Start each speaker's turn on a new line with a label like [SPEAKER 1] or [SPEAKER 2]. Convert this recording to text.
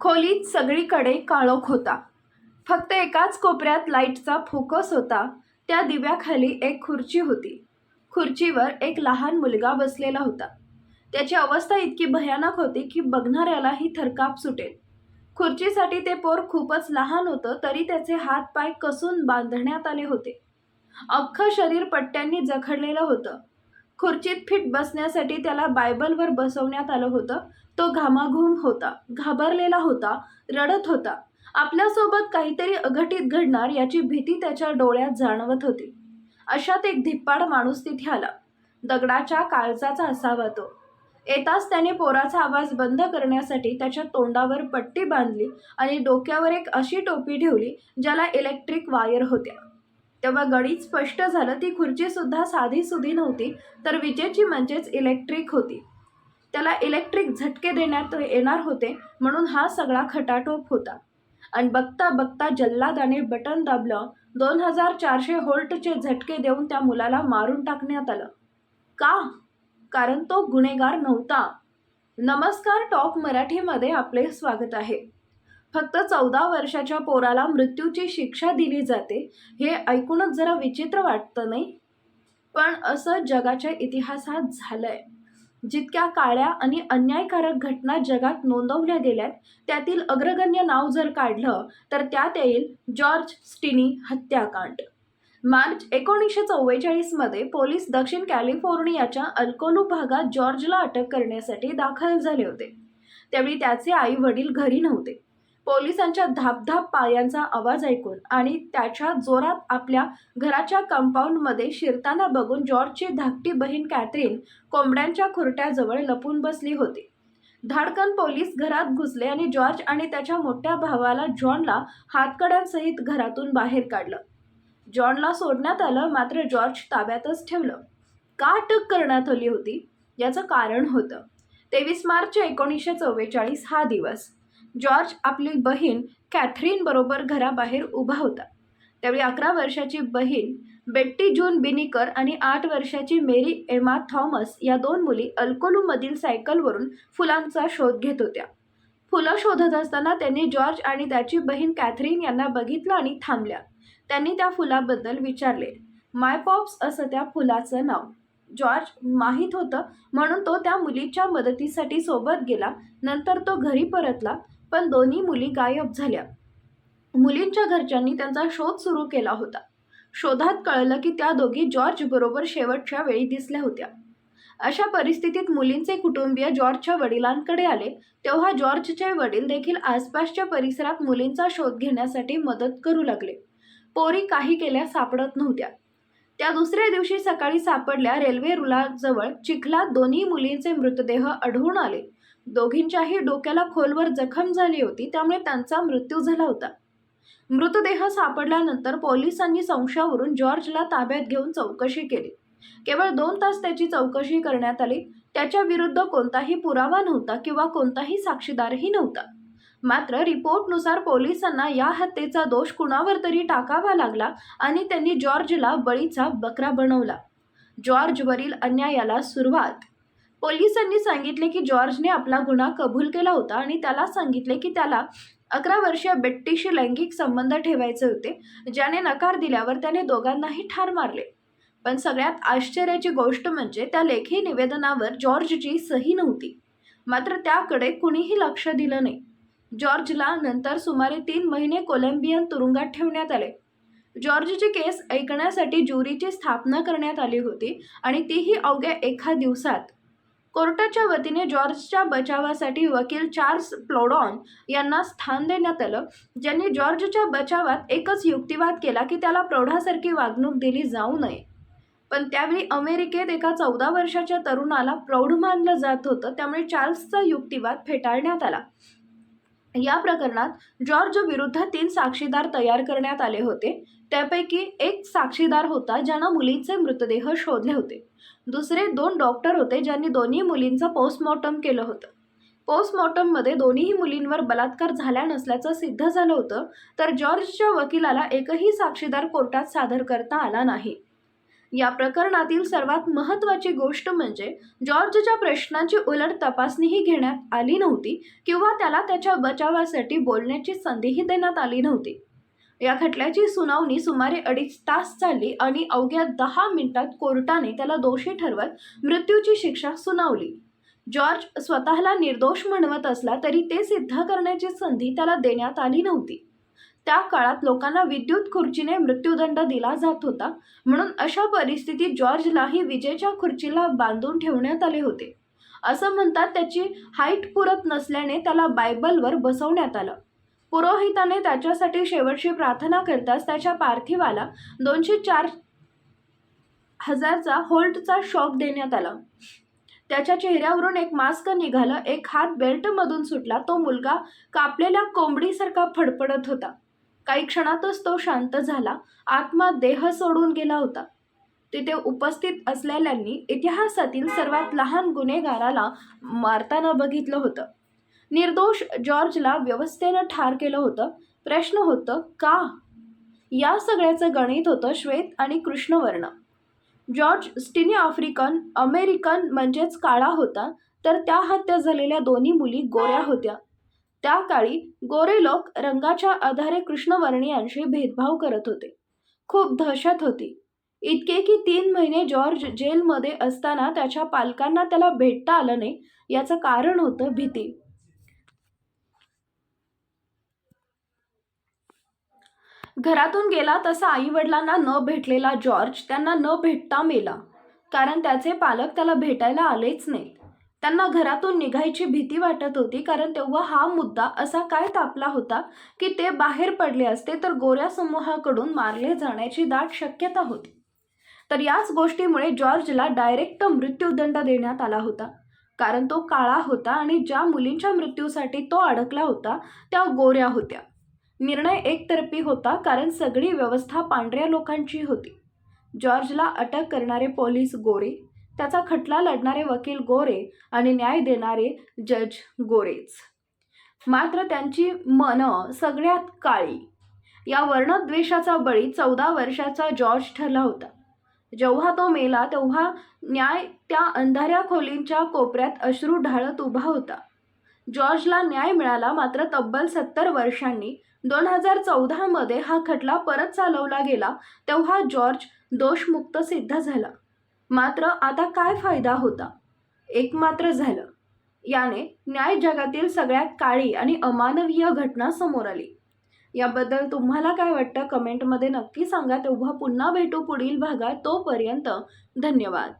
[SPEAKER 1] खोलीत सगळीकडे काळोख होता. फक्त एकाच कोपऱ्यात लाईटचा फोकस होता. त्या दिव्याखाली एक खुर्ची होती. खुर्चीवर एक लहान मुलगा बसलेला होता. त्याची अवस्था इतकी भयानक होती की बघणाऱ्यालाही थरकाप सुटेल. खुर्चीसाठी ते पोर खूपच लहान होतं तरी त्याचे हात पाय कसून बांधण्यात आले होते. अख्खं शरीर पट्ट्यांनी जखडलेलं होतं. खुर्चीत फिट बसण्यासाठी त्याला बायबलवर बसवण्यात आलं होतं. तो घामाघूम होता घाबरलेला होता रडत होता. आपल्यासोबत काहीतरी अघटित घडणार याची भीती त्याच्या डोळ्यात जाणवत होती. अशात एक धिप्पाड माणूस तिथे आला. दगडाच्या काळजाचा असावा तो. येताच त्याने पोराचा आवाज बंद करण्यासाठी त्याच्या तोंडावर पट्टी बांधली आणि डोक्यावर एक अशी टोपी ठेवली ज्याला इलेक्ट्रिक वायर होत्या. तेव्हा गणित स्पष्ट झालं ती खुर्ची सुद्धा साधी सुधी नव्हती तर विजेची म्हणजेच इलेक्ट्रिक होती. त्याला इलेक्ट्रिक झटके देण्यात येणार होते म्हणून हा सगळा खटाटोप होता. आणि बघता बघता जल्लादाने बटन दाबलं दोन हजार चारशे होल्टचे झटके देऊन त्या मुलाला मारून टाकण्यात आलं. का? कारण तो गुन्हेगार नव्हता. नमस्कार टॉप मराठीमध्ये आपले स्वागत आहे. फक्त चौदा वर्षाच्या पोराला मृत्यूची शिक्षा दिली जाते हे ऐकूनच जरा विचित्र वाटतं नाही? पण असं जगाच्या इतिहासात झालंय. जितक्या काळ्या आणि अन्यायकारक घटना जगात नोंदवल्या गेल्यात त्यातील अग्रगण्य नाव जर काढलं तर त्यात येईल जॉर्ज स्टिनी हत्याकांड. मार्च एकोणीसशे चव्वेचाळीसमध्ये पोलीस दक्षिण कॅलिफोर्नियाच्या अल्कोलू भागात जॉर्जला अटक करण्यासाठी दाखल झाले होते. त्यावेळी त्याचे आई वडील घरी नव्हते. पोलिसांच्या धापधाप पायांचा आवाज ऐकून आणि त्याच्या जोरात आपल्या घराच्या कंपाऊंडमध्ये शिरताना बघून जॉर्जची धाकटी बहीण कॅथरीन कोंबड्यांच्या खुरट्याजवळ लपून बसली होती. धाडकन पोलीस घरात घुसले आणि जॉर्ज आणि त्याच्या मोठ्या भावाला जॉनला हातकड्यांसहित घरातून बाहेर काढलं. जॉनला सोडण्यात आलं मात्र जॉर्ज ताब्यातच ठेवलं. का अटक करण्यात आली होती? याचं कारण होतं. तेवीस मार्च एकोणीसशे चव्वेचाळीस हा दिवस. जॉर्ज आपली बहीण कॅथरीनबरोबर घराबाहेर उभा होता. त्यावेळी अकरा वर्षाची बहीण बेट्टी जून बिनिकर आणि आठ वर्षाची मेरी एमा थॉमस या दोन मुली अल्कोलूमधील सायकलवरून फुलांचा शोध घेत होत्या. फुलं शोधत असताना त्यांनी जॉर्ज आणि त्याची बहीण कॅथरीन यांना बघितलं आणि थांबल्या. त्यांनी त्या फुलाबद्दल विचारले माय पॉप्स असं त्या फुलाचं नाव. जॉर्ज माहीत होतं. म्हणून तो त्या मुलीच्या मदतीसाठी सोबत गेला नंतर तो घरी परतला पण दोन्ही मुली गायब झाल्या. मुलींच्या घरच्यांनी त्यांचा शोध सुरू केला होता. शोधात कळलं की त्या दोघी जॉर्ज बरोबर शेवटच्या वेळी दिसल्या होत्या. अशा परिस्थितीत मुलींचे कुटुंबीय जॉर्जच्या वडिलांकडे आले तेव्हा जॉर्जचे वडील देखील आसपासच्या परिसरात मुलींचा शोध घेण्यासाठी मदत करू लागले. पोरी काही केल्या सापडत नव्हत्या. त्या दुसऱ्या दिवशी सकाळी सापडल्या रेल्वे रुलाजवळ चिखलात दोन्ही मुलींचे मृतदेह आढळून आले. दोघींच्याही डोक्याला खोलवर जखम झाली होती त्यामुळे त्यांचा मृत्यू झाला होता. मृतदेह सापडल्यानंतर पोलिसांनी संशयावरून जॉर्जला ताब्यात घेऊन चौकशी केली. केवळ दोन तास त्याची चौकशी करण्यात आली. त्याच्या विरुद्ध कोणताही पुरावा नव्हता किंवा कोणताही साक्षीदारही नव्हता. मात्र रिपोर्टनुसार पोलिसांना या हत्येचा दोष कुणावर तरी टाकावा लागला आणि त्यांनी जॉर्जला बळीचा बकरा बनवला. जॉर्जवरील अन्यायाला सुरुवात पोलिसांनी सांगितले की जॉर्जने आपला गुन्हा कबूल केला होता आणि त्याला सांगितले की त्याला अकरा वर्षीय बेट्टीशी लैंगिक संबंध ठेवायचे होते ज्याने नकार दिल्यावर त्याने दोघांनाही ठार मारले. पण सगळ्यात आश्चर्याची गोष्ट म्हणजे त्या लेखी निवेदनावर जॉर्जची सही नव्हती. मात्र त्याकडे कुणीही लक्ष दिलं नाही. जॉर्जला नंतर सुमारे तीन महिने कोलंबियन तुरुंगात ठेवण्यात आले. जॉर्जची केस ऐकण्यासाठी ज्युरीची स्थापना करण्यात आली होती आणि तीही अवघ्या एका दिवसात. कोर्टाच्या वतीने जॉर्जच्या बचावासाठी वकील चार्ल्स प्लोडॉन यांना स्थान देण्यात आलं. ज्यांनी जॉर्जच्या बचावात एकच युक्तिवाद केला की त्याला प्रौढासारखी वागणूक दिली जाऊ नये. पण त्यावेळी अमेरिकेत एका चौदा वर्षाच्या तरुणाला प्रौढ मानलं जात होतं. त्यामुळे चार्ल्सचा युक्तिवाद फेटाळण्यात आला. या प्रकरणात जॉर्ज विरुद्ध तीन साक्षीदार तयार करण्यात आले होते. त्यापैकी एक साक्षीदार होता ज्यानं मुलीचे मृतदेह शोधले होते. दुसरे दोन डॉक्टर होते ज्यांनी दोन्ही मुलींचं पोस्टमॉर्टम केलं होतं. पोस्टमॉर्टममध्ये दोन्ही मुलींवर बलात्कार झाला नसल्याचं सिद्ध झालं होतं तर जॉर्जच्या वकिलाला एकही साक्षीदार कोर्टात सादर करता आला नाही. या प्रकरणातील सर्वात महत्त्वाची गोष्ट म्हणजे जॉर्जच्या प्रश्नांची उलट तपासणीही घेण्यात आली नव्हती किंवा त्याला त्याच्या बचावासाठी बोलण्याची संधीही देण्यात आली नव्हती. या खटल्याची सुनावणी सुमारे अडीच तास चालली आणि अवघ्या दहा मिनिटात कोर्टाने त्याला दोषी ठरवत मृत्यूची शिक्षा सुनावली. जॉर्ज स्वतःला निर्दोष म्हणवत असला तरी ते सिद्ध करण्याची संधी त्याला देण्यात आली नव्हती. त्या काळात लोकांना विद्युत खुर्चीने मृत्यूदंड दिला जात होता म्हणून अशा परिस्थितीत जॉर्जलाही विजेच्या खुर्चीला बांधून ठेवण्यात आले होते. असं म्हणतात त्याची हाईट पुरत नसल्याने त्याला बायबलवर बसवण्यात आलं. पुरोहिताने त्याच्यासाठी शेवटची प्रार्थना करताच त्याच्या पार्थिवाला दोनशे चार हजारचा होल्टचा शॉक देण्यात आला. त्याच्या चेहऱ्यावरून एक मास्क निघालं एक हात बेल्टमधून सुटला तो मुलगा कापलेल्या कोंबडीसारखा फडफडत होता. काही क्षणातच तो शांत झाला आत्मा देह सोडून गेला होता. तिथे उपस्थित असलेल्यांनी इतिहासातील सर्वात लहान गुन्हेगाराला मारताना बघितलं होतं. निर्दोष जॉर्जला व्यवस्थेनं ठार केलं होतं. प्रश्न होतं का? या सगळ्याचं गणित होतं श्वेत आणि कृष्णवर्ण. जॉर्ज स्टिनी आफ्रिकन अमेरिकन म्हणजेच काळा होता तर त्या हत्या झालेल्या दोन्ही मुली गोऱ्या होत्या. त्या काळी गोरे लोक रंगाच्या आधारे कृष्णवर्णीयांशी भेदभाव करत होते. खूप दहशत होती. इतके की तीन महिने जॉर्ज जेलमध्ये असताना त्याच्या पालकांना त्याला भेटता आलं नाही याचं कारण होतं भीती. घरातून गेला तसा आईवडिलांना न भेटलेला जॉर्ज त्यांना न भेटता मेला. कारण त्याचे पालक त्याला भेटायला आलेच नाहीत. त्यांना घरातून निघायची भीती वाटत होती कारण तेव्हा हा मुद्दा असा काय तापला होता की ते बाहेर पडले असते तर गोऱ्या समूहाकडून मारले जाण्याची दाट शक्यता होती. तर याच गोष्टीमुळे जॉर्जला डायरेक्ट मृत्यूदंड देण्यात आला होता. कारण तो काळा होता आणि ज्या मुलींच्या मृत्यूसाठी तो अडकला होता त्या गोऱ्या होत्या. निर्णय एकतर्फी होता कारण सगळी व्यवस्था पांढऱ्या लोकांची होती. जॉर्जला अटक करणारे पोलीस गोरे त्याचा खटला लढणारे वकील गोरे आणि न्याय देणारे जज गोरेच. मात्र त्यांची मनं सगळ्यात काळी. या वर्णद्वेषाचा बळी चौदा वर्षाचा जॉर्ज ठरला होता. जेव्हा तो मेला तेव्हा न्याय त्या अंधाऱ्या खोलींच्या कोपऱ्यात अश्रू ढाळत उभा होता. जॉर्जला न्याय मिळाला मात्र तब्बल सत्तर वर्षांनी. दोन हजार चौदामध्ये हा खटला परत चालवला गेला तेव्हा जॉर्ज दोषमुक्त सिद्ध झाला. मात्र आता काय फायदा होता? एक मात्र झालं. याने न्याय जगातील सगळ्यात काळी आणि अमानवीय घटना समोर आली. याबद्दल तुम्हाला काय वाटतं? कमेंटमध्ये नक्की सांगा. तेव्हा पुन्हा भेटू पुढील भागात. तोपर्यंत धन्यवाद.